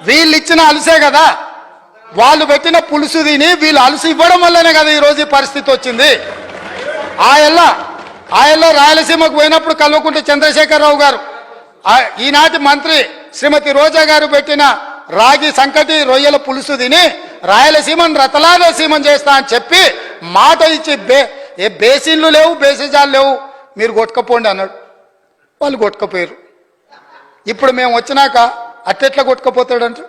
వీళ్ళు ఇచ్చిన అలసే కదా. వాళ్ళు పెట్టిన పులుసు తిని వీళ్ళు అలసి ఇవ్వడం వల్లనే కదా ఈ ఈ పరిస్థితి వచ్చింది. ఆయల్ల ఆయల్లో రాయలసీమకు పోయినప్పుడు కల్వకుంట్ల చంద్రశేఖరరావు గారు ఈనాటి మంత్రి శ్రీమతి రోజా గారు పెట్టిన రాగి సంకటి రొయ్యల పులుసు తిని రాయలసీమను రతలాలసీమం చేస్తా అని చెప్పి మాట ఇచ్చి బే ఏ బేసిన్లు లేవు బేసిజాలు లేవు మీరు కొట్టుకపోండి అన్నాడు. వాళ్ళు కొట్టుకపోయారు ఇప్పుడు మేము వచ్చినాక అట్టెట్లా కొట్టుకపోతాడంటే?